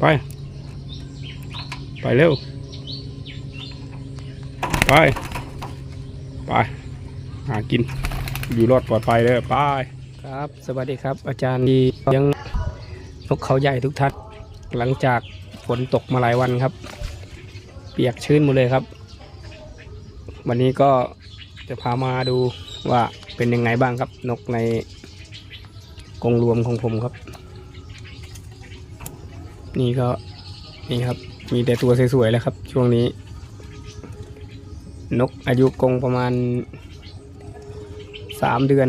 ไป ไปเร็ว ไป ไป หากิน อยู่รอดปลอดภัยเลยไป ครับ สวัสดีครับ อาจารย์ดียังนกเขาใหญ่ทุกท่านหลังจากฝนตกมาหลายวันครับ เปียกชื้นหมดเลยครับ วันนี้ก็จะพามาดูว่าเป็นยังไงบ้างครับ นกในกรงรวมของผมครับ นี่ก็นี่ครับ มีแต่ตัวสวยๆแล้วครับ ช่วงนี้ นกอายุกรงประมาณสามเดือน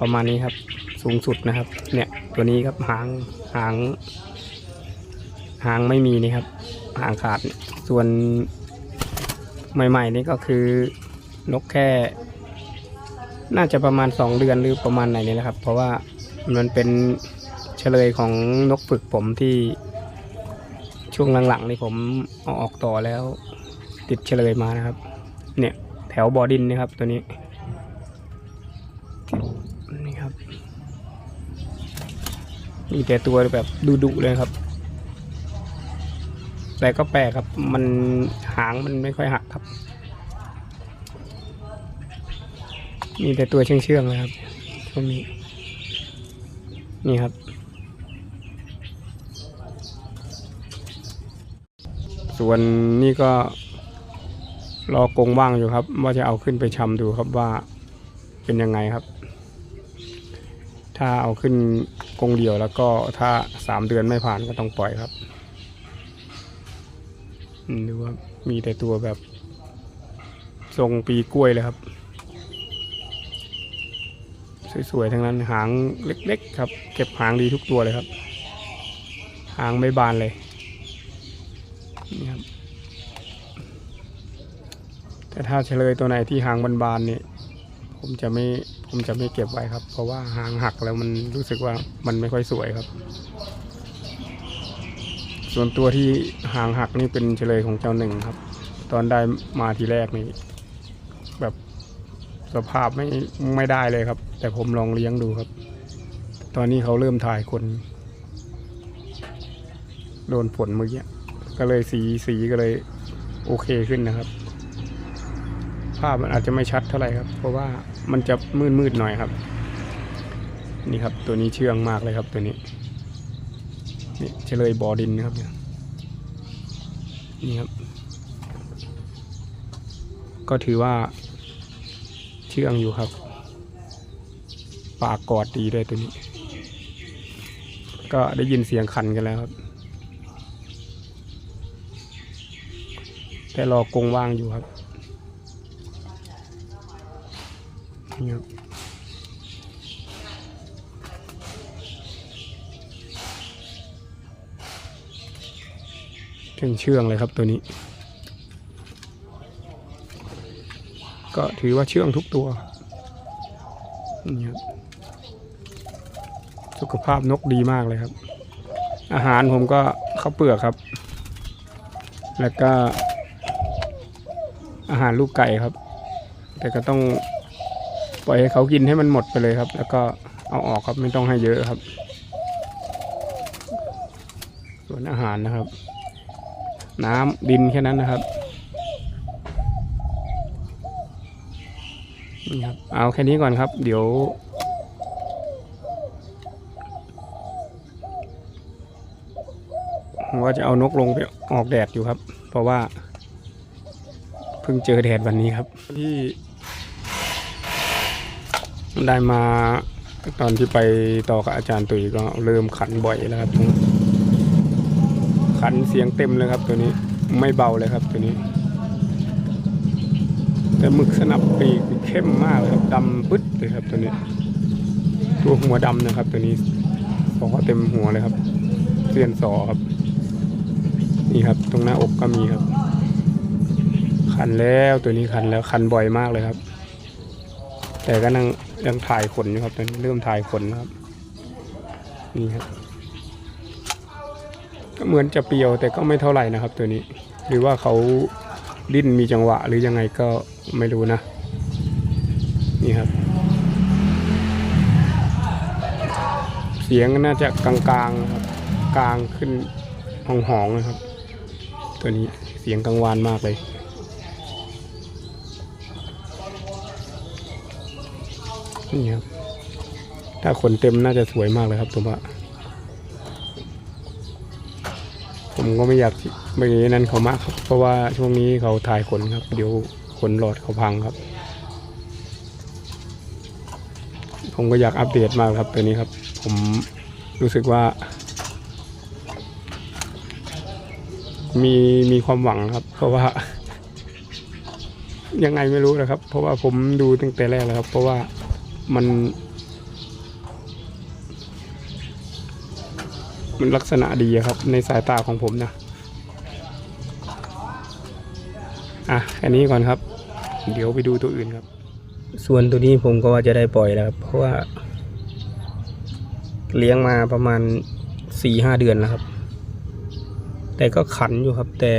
ประมาณนี้ครับ สูงสุดนะครับ เนี่ยตัวนี้ครับหางหาง หางไม่มีนี่ครับ หางขาดส่วนใหม่ ๆ นี่ก็คือนกแค่ น่าจะประมาณสองเดือนหรือประมาณไหนนี่แหละครับ เพราะว่ามันเป็นเฉลยของนกฝึกผมที่ ช่วงหลังๆนี่ผมเอาออกต่อแล้ว ติดเฉลยมานะครับ เนี่ยแถวบอดินนะครับตัวนี้นี่ครับมีแต่ตัวแบบดุๆเลยครับ แต่ก็แปลกครับมันหางมันไม่ค่อยหักครับมีแต่ตัวเชื่องๆเลยครับช่วงนี้นี่ครับ ส่วนนี่ก็รอกรงว่างอยู่ครับ ว่าจะเอาขึ้นไปชำดูครับว่าเป็นยังไงครับ ถ้าเอาขึ้นกรงเดียวแล้วก็ถ้าสามเดือนไม่ผ่านก็ต้องปล่อยครับดูว่ามีแต่ตัวแบบ ทรงปีกล้วยเลยครับ สวยๆทั้งนั้นหางเล็กๆ ครับ เก็บหางดีทุกตัวเลยครับ หางไม่บานเลย นี่ครับแต่ถ้าเฉลยตัวไหนที่หางบานๆเนี่ยผมจะไม่ผมจะไม่เก็บไว้ครับ เพราะว่าหางหักแล้วมันรู้สึกว่ามันไม่ค่อยสวยครับ ส่วนตัวที่หางหักนี่เป็นเฉลยของเจ้าหนึ่งครับ ตอนได้มาทีแรกนี่แบบสภาพไม่ไม่ได้เลยครับ แต่ผมลองเลี้ยงดูครับ ตอนนี้เขาเริ่มถ่ายคน โดนฝนเมื่อกี้ ก็เลยสีสีก็เลยโอเคขึ้นนะครับ ภาพมันอาจจะไม่ชัดเท่าไหร่ครับ เพราะว่ามันจะมืดมืดหน่อยครับ นี่ครับตัวนี้เชื่องมากเลยครับตัวนี้นี่เฉลยบอดินนะครับเนี่ยนี่ครับ ก็ถือว่า เชื่องอยู่ครับ ปากกอดดีด้วยตัวนี้ ก็ได้ยินเสียงขันกันแล้วครับ แต่รอกรงว่างอยู่ครับนี่ครับเชื่องเชื่องเลยครับตัวนี้ ก็ถือว่าเชื่องทุกตัวนี่ครับสุขภาพนกดีมากเลยครับ อาหารผมก็ข้าวเปลือกครับ แล้วก็ อาหารลูกไก่ครับ แต่ก็ต้องปล่อยให้เขากินให้มันหมดไปเลยครับ แล้วก็เอาออกครับไม่ต้องให้เยอะครับ ส่วนอาหารนะครับ น้ำดินแค่นั้นนะครับนี่ครับ เอาแค่นี้ก่อนครับ เดี๋ยวว่าจะเอานกลงไปออกแดดอยู่ครับ เพราะว่า เพิ่งเจอแดดวันนี้ครับ ที่ได้มาตอนที่ไปต่อกับอาจารย์ตุ๋ยก็เริ่มขันบ่อยแล้วครับขันเสียงเต็มเลยครับตัวนี้ไม่เบาเลยครับตัวนี้ แต่หมึกสนับปีกเข้มมากเลยครับดำปึ๊ดเลยครับตัวนี้ ตัวหัวดำนะครับ ตัวนี้สอเต็มหัวเลยครับเสียนสอครับ นี่ครับ ตรงหน้าอกก็มีครับ คันแล้วตัวนี้คันแล้วคันบ่อยมากเลยครับ แต่ก็นั่งยังถ่ายขนอยู่ครับตอนนี้เริ่มถ่ายขนครับ นี่ครับก็เหมือนจะเปรียวแต่ก็ไม่เท่าไหร่นะครับ ตัวนี้ หรือว่าเขาดิ้นมีจังหวะหรือยังไงก็ไม่รู้นะ นี่ครับ เสียงน่าจะกลางๆครับกลางขึ้นห้องหองๆนะครับ ตัวนี้เสียงกังวานมากเลย นี่ครับ ถ้าขนเต็มน่าจะสวยมากเลยครับผมว่า ผมก็ไม่อยากไม่นั้นเขามากครับ เพราะว่าช่วงนี้เขาถ่ายขนครับ เดี๋ยวขนหลอดเขาพังครับ ผมก็อยากอัปเดตมากครับตัวนี้ครับ ผมรู้สึกว่า มีมีความหวังครับ เพราะว่ายังไงไม่รู้นะครับ เพราะว่าผมดูตั้งแต่แรกแล้วครับ เพราะว่า มัน มันลักษณะดีครับ ในสายตาของผมนะ อะแค่นี้ก่อนครับ เดี๋ยวไปดูตัวอื่นครับ ส่วนตัวนี้ผมก็ว่าจะได้ปล่อยแล้วครับเพราะว่า เลี้ยงมาประมาณสี่ห้าเดือนแล้วครับ แต่ก็ขันอยู่ครับ แต่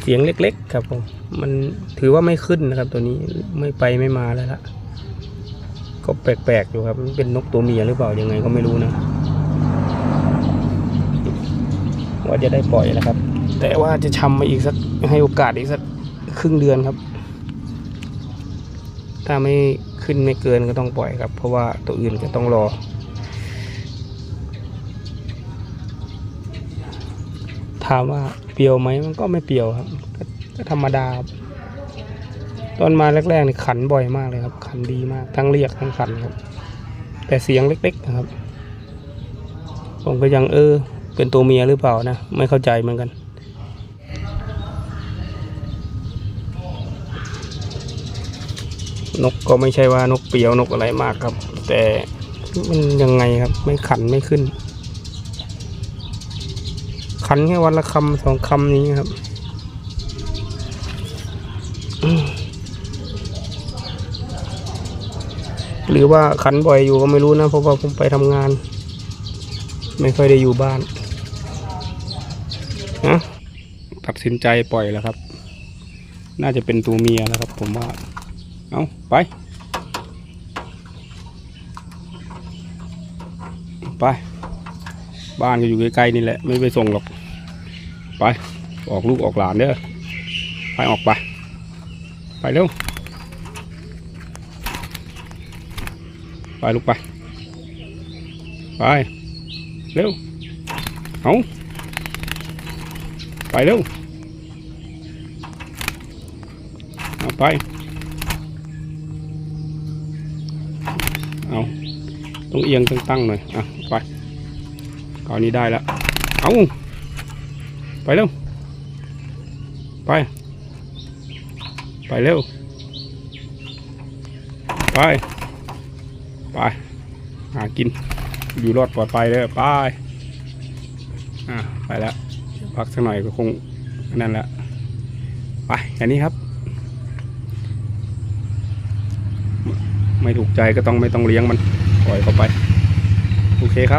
เสียงเล็ก ๆ ครับผมมันถือว่าไม่ขึ้นนะครับ ตัวนี้ไม่ไปไม่มาแล้วล่ะ ก็แปลกๆอยู่ครับมันเป็นนกตัวเมียหรือเปล่ายังไงก็ไม่รู้นะว่าจะได้ปล่อยแล้วครับ แต่ว่าจะชำมาอีกสักให้โอกาสอีกสักครึ่งเดือนครับ ถ้าไม่ขึ้นไม่เกินก็ต้องปล่อยครับ เพราะว่าตัวอื่นก็ต้องรอ ถามว่าเปรียวไหมมันก็ไม่เปรียวครับก็ก็ธรรมดาครับ ตอนมาแรกๆนี่ขันบ่อยมากเลยครับ ขันดีมาก ทั้งเรียกทั้งขันครับ แต่เสียงเล็กๆนะครับ ผมก็ยังเออ เป็นตัวเมียหรือเปล่านะ ไม่เข้าใจเหมือนกันนกก็ไม่ใช่ว่านกเปียวนกอะไรมากครับ แต่มันยังไงครับ ไม่ขันไม่ขึ้น ขันแค่วันละคำสองคำนี้ครับอืม หรือว่าขันบ่อยอยู่ก็ไม่รู้นะเพราะว่าผมไปทำงาน ไม่ค่อยได้อยู่บ้านนะตัดสินใจปล่อยแล้วครับ น่าจะเป็นตัวเมียแล้วครับ ผมว่า เอาไป ไป บ้านก็อยู่ใกล้ๆนี่แหละ ไม่ไปส่งหรอก ไป ออกลูกออกหลานเด้อไปออกไป ไปเร็ว ไปลูกไป ไป เร็ว เอาไปเร็วเอาไป เอาต้องเอียงตั้งๆหน่อย อะ ไปคราวนี้ได้แล้ว เอาไปเร็ว ไป ไปเร็ว ไป ไป หากิน อยู่รอดปลอดภัยเลยไปอ่าไปแล้ว พักสักหน่อยก็คงนั่นแหละไปอันนี้ครับ ไม่ถูกใจก็ต้องไม่ต้องเลี้ยงมันปล่อยเข้าไป โอเคครับ